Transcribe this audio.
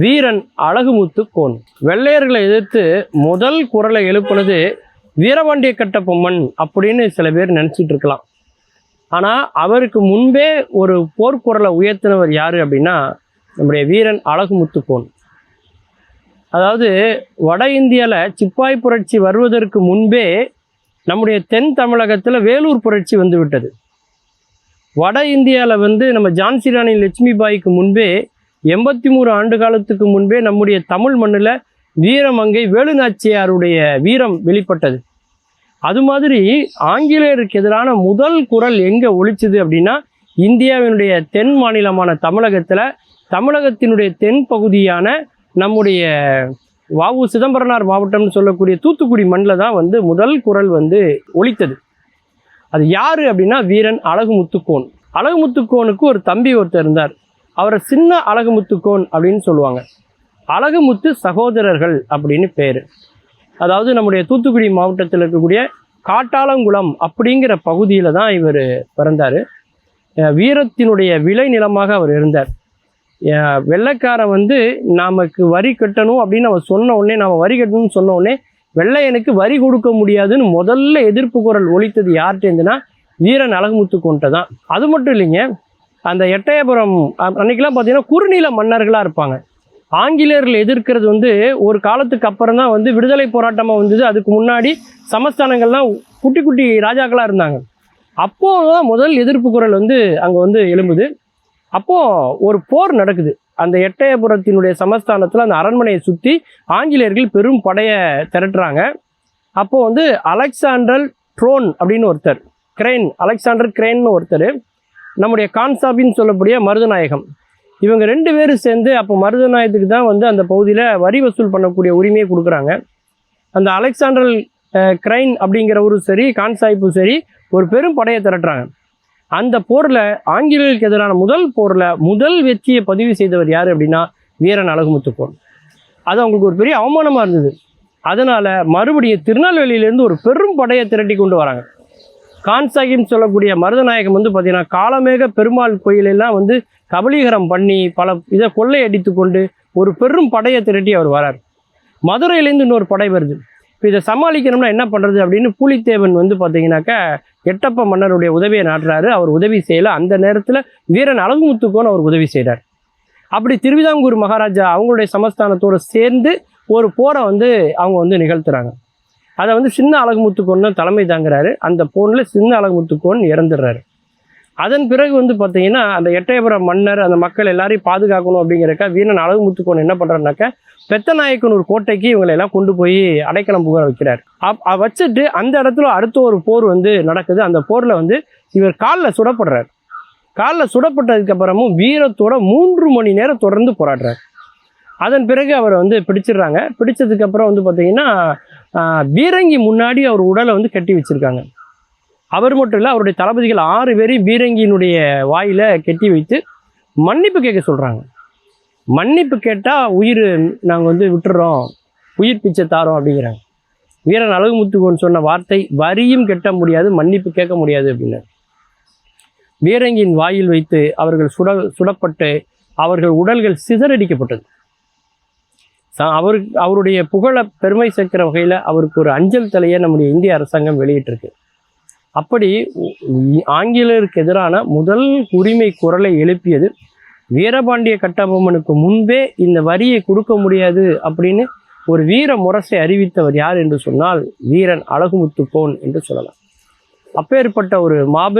வீரன் அழகுமுத்து கோன். வெள்ளையர்களை எதிர்த்து முதல் குரலை எழுப்புனது வீரபாண்டிய கட்டபொம்மன் அப்படின்னு சில பேர் நினச்சிட்டு இருக்கலாம். ஆனால் அவருக்கு முன்பே ஒரு போர்க்குரலை உயர்த்தினவர் யார் அப்படின்னா நம்முடைய வீரன் அழகுமுத்து கோன். அதாவது வட இந்தியாவில் சிப்பாய் புரட்சி வருவதற்கு முன்பே நம்முடைய தென் தமிழகத்தில் வேலூர் புரட்சி வந்துவிட்டது வட இந்தியாவில் வந்து நம்ம ஜான்சி ராணி லட்சுமி பாய்க்கு முன்பே எண்பத்தி மூணு ஆண்டு காலத்துக்கு முன்பே நம்முடைய தமிழ் மண்ணில் வீரமங்கை வேலுநாச்சியாருடைய வீரம் வெளிப்பட்டது. அது மாதிரி ஆங்கிலேயருக்கு எதிரான முதல் குரல் எங்கே ஒழிச்சுது அப்படின்னா இந்தியாவினுடைய தென் மாநிலமான தமிழகத்தில் தமிழகத்தினுடைய தென் பகுதியான நம்முடைய வாவு சிதம்பரனார் மாவட்டம்னு சொல்லக்கூடிய தூத்துக்குடி மண்ணில் தான் வந்து முதல் குரல் வந்து ஒழித்தது அது யாரு அப்படின்னா வீரன் அழகுமுத்துக்கோன். அழகுமுத்துக்கோனுக்கு ஒரு தம்பி ஒருத்தர் இருந்தார். அவரை சின்ன அழகுமுத்துக்கோன் அப்படின்னு சொல்லுவாங்க. அழகுமுத்து சகோதரர்கள் அப்படின்னு பேர். அதாவது நம்முடைய தூத்துக்குடி மாவட்டத்தில் இருக்கக்கூடிய காட்டாளங்குளம் அப்படிங்கிற பகுதியில் தான் இவர் பிறந்தார். வீரத்தினுடைய விளை நிலமாக அவர் இருந்தார். வெள்ளைக்காரன் வந்து நமக்கு வரி கட்டணும் அப்படின்னு அவன் சொன்ன உடனே நாம் வரி கட்டணும்னு சொன்ன உடனே வெள்ளையனுக்கு வரி கொடுக்க முடியாதுன்னு முதல்ல எதிர்ப்பு குரல் ஒழித்தது யார்கிட்டேருந்துன்னா வீரன் அழகுமுத்து கொண்ட தான். அது மட்டும் இல்லைங்க அந்த எட்டயபுரம் அன்றைக்கெலாம் அன்னைக்கெல்லாம் பார்த்தீங்கன்னா குறுநில மன்னர்களாக இருப்பாங்க. ஆங்கிலேயர்கள் எதிர்க்கிறது வந்து ஒரு காலத்துக்கு அப்புறம் தான் வந்து விடுதலை போராட்டமாக வந்தது. அதுக்கு முன்னாடி சமஸ்தானங்கள்லாம் குட்டி குட்டி ராஜாக்களாக இருந்தாங்க. அப்போ தான் முதல் எதிர்ப்பு குரல் வந்து அங்கே வந்து எழும்புது. அப்போது ஒரு போர் நடக்குது. அந்த எட்டயபுரத்தினுடைய சமஸ்தானத்தில் அந்த அரண்மனையை சுற்றி ஆங்கிலேயர்கள் பெரும் படையை திரட்டுறாங்க. அப்போது வந்து அலெக்சாண்டர் ட்ரோன் அப்படின்னு ஒருத்தர். கிரெயின் அலெக்சாண்டர் கிரெயின்னு ஒருத்தர். நம்முடைய கான்சாபின்னு சொல்லக்கூடிய மருதநாயகம். இவங்க ரெண்டு பேரும் சேர்ந்து அப்போ மருதநாயகத்துக்கு தான் வந்து அந்த பகுதியில் வரி வசூல் பண்ணக்கூடிய உரிமையை கொடுக்குறாங்க. அந்த அலெக்சாண்டர் கிரைன் அப்படிங்கிறவரும் சரி கான்சாய்ப்பும் சரி ஒரு பெரும் படையை திரட்டுறாங்க. அந்த போரில் ஆங்கிலேயருக்கு எதிரான முதல் போரில் முதல் வெற்றியை பதிவு செய்தவர் யார் அப்படின்னா வீரன் அழகுமுத்து போர். அது அவங்களுக்கு ஒரு பெரிய அவமானமாக இருந்தது. அதனால் மறுபடியும் திருநெல்வேலியிலேருந்து ஒரு பெரும் படையை திரட்டி கொண்டு வராங்க. கான்சாகின்னு சொல்லக்கூடிய மருதநாயகம் வந்து பார்த்தீங்கன்னா காலமேக பெருமாள் கோயிலெல்லாம் வந்து கபலீகரம் பண்ணி பல இதை கொள்ளையடித்து கொண்டு ஒரு பெரும் படையை திரட்டி அவர் வரார். மதுரையிலேருந்து இன்னொரு படை வருது. இப்போ இதை சமாளிக்கணும்னா என்ன பண்ணுறது அப்படின்னு பூலித்தேவன் வந்து பார்த்தீங்கன்னாக்கா எட்டப்ப மன்னருடைய உதவியை நாட்டுறாரு. அவர் உதவி செய்யலை. அந்த நேரத்தில் வீரன் அழகுமுத்துக்கோன்னு அவர் உதவி செய்கிறார் அப்படி திருவிதாங்கூர் மகாராஜா அவங்களுடைய சமஸ்தானத்தோடு சேர்ந்து ஒரு போரை வந்து அவங்க வந்து நிகழ்த்துறாங்க. அதை வந்து சின்ன அழகுமுத்துக்கோன் தலைமை தாங்குறாரு. அந்த போனில் சின்ன அழகுமுத்துக்கோன் இறந்துடுறாரு. அதன் பிறகு வந்து பார்த்தீங்கன்னா அந்த எட்டயபுரம் மன்னர் அந்த மக்கள் எல்லாரையும் பாதுகாக்கணும் அப்படிங்கிறக்கா வீரன் அழகுமுத்துக்கோன் என்ன பண்ணுறாருனாக்கா பெத்தநாயக்கனூர் கோட்டைக்கு இவங்களை எல்லாம் கொண்டு போய் அடைக்கலம் புக வைக்கிறார். அப் வச்சுட்டு அந்த இடத்துல அடுத்த ஒரு போர் வந்து நடக்குது. அந்த போரில் வந்து இவர் காலில் சுடப்படுறார். காலில் சுடப்பட்டதுக்கப்புறமும் வீரத்தோட மூன்று மணி நேரம் தொடர்ந்து போராடுறார். அதன் பிறகு அவரை வந்து பிடிச்சிடுறாங்க. பிடிச்சதுக்கப்புறம் வந்து பார்த்தீங்கன்னா பீரங்கி முன்னாடி அவர் உடலை வந்து கட்டி வச்சிருக்காங்க. அவர் மட்டும் இல்லை அவருடைய தளபதிகள் ஆறு பேரையும் பீரங்கியினுடைய வாயில் கட்டி வைத்து மன்னிப்பு கேட்க சொல்கிறாங்க மன்னிப்பு கேட்டால் உயிர் நாங்கள் வந்து விட்டுறோம். உயிர் பிச்சை தாரோம் அப்படிங்கிறாங்க. வீரன் அழகுமுத்துக்கோன் சொன்ன வார்த்தை வரியும் கெட்ட முடியாது மன்னிப்பு கேட்க முடியாது அப்படின்னாரு. பீரங்கியின் வாயில் வைத்து அவர்கள் சுட சுடப்பட்டு அவர்கள் உடல்கள் சிதறடிக்கப்பட்டது. தான் அவருக்கு அவருடைய புகழை பெருமை சேர்க்கிற வகையில் அவருக்கு ஒரு அஞ்சல் தலையை நம்முடைய இந்திய அரசாங்கம் வெளியிட்டிருக்கு. அப்படி ஆங்கிலேயருக்கு எதிரான முதல் உரிமை குரலை எழுப்பியது வீரபாண்டிய கட்டபொம்மனுக்கு முன்பே இந்த வரியை கொடுக்க முடியாது அப்படின்னு ஒரு வீர முரசை அறிவித்தவர் யார் என்று சொன்னால் வீரன் அழகுமுத்து என்று சொல்லலாம். அப்பேற்பட்ட ஒரு மாபெரும்